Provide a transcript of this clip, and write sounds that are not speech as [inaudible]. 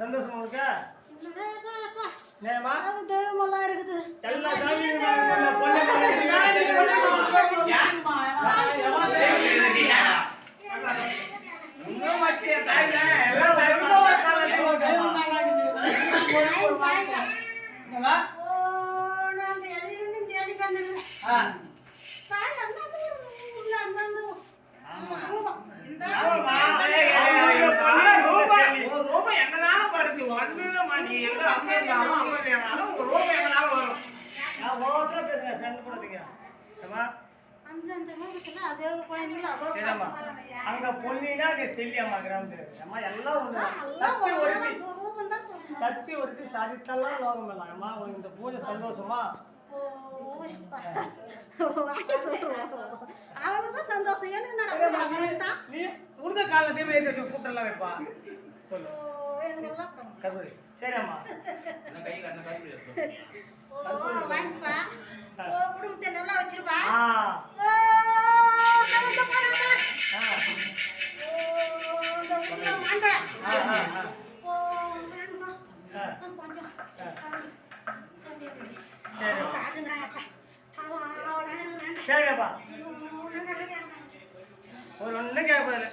சந்தோஷமா இருக்கா? என்னம்மா? எல்லா அங்க பொன்னினா அங்க செல்லியம்மா கிராமத்துல அம்மா எல்லாம் ஒண்ணுதான். சக்தி ஒருத்தி. சக்தி ஒருத்தி சரித்தெல்லாம் லோகம் எல்லாம் அம்மா உனக்கு இந்த பூஜை சந்தோஷமா? [laughs] அவனுக்கு சந்தோஷம். என்ன நீ உடுத காலத்தையுமே கூட்டெல்லாம் வைப்பா. சொல்லு. சரிம்மா ஓ வாங்கிப்பா. ஓ குடும்பத்தை நல்லா வச்சிருப்பா. ஆ. ஒரு ஒன்றும் கேட்பாரு